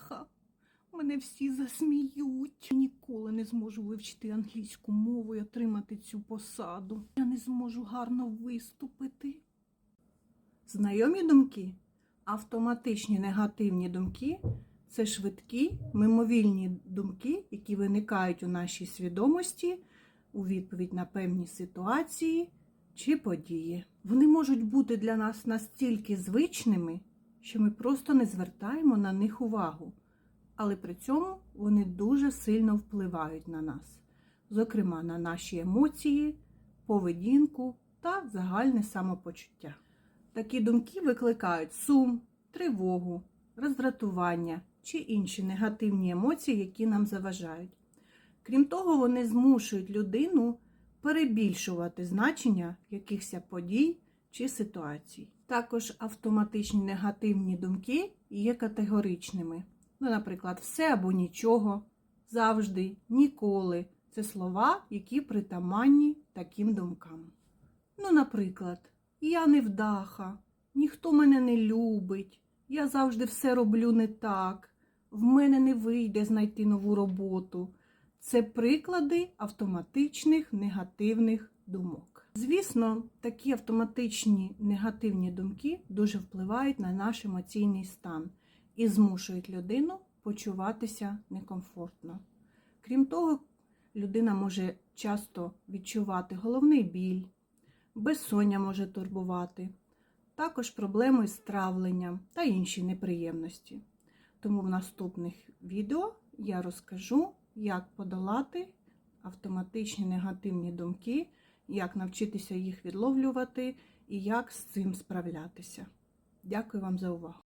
невдаха. Мене всі засміють. Ніколи не зможу вивчити англійську мову і отримати цю посаду. Я не зможу гарно виступити. Знайомі думки? Автоматичні негативні думки це швидкі, мимовільні думки, які виникають у нашій свідомості у відповідь на певні ситуації чи події. Вони можуть бути для нас настільки звичними, що ми просто не звертаємо на них увагу, але при цьому вони дуже сильно впливають на нас, зокрема на наші емоції, поведінку та загальне самопочуття. Такі думки викликають сум, тривогу, роздратування чи інші негативні емоції, які нам заважають. Крім того, вони змушують людину перебільшувати значення якихось подій чи ситуацій. Також автоматичні негативні думки є категоричними. Ну, наприклад, все або нічого, завжди, ніколи. Це слова, які притаманні таким думкам. Ну, наприклад, я невдаха, ніхто мене не любить, я завжди все роблю не так, в мене не вийде знайти нову роботу. Це приклади автоматичних негативних думок. Звісно, такі автоматичні негативні думки дуже впливають на наш емоційний стан і змушують людину почуватися некомфортно. Крім того, людина може часто відчувати головний біль, безсоння може турбувати, також проблеми з травленням та інші неприємності. Тому в наступних відео я розкажу, як подолати автоматичні негативні думки, як навчитися їх відловлювати і як з цим справлятися. Дякую вам за увагу!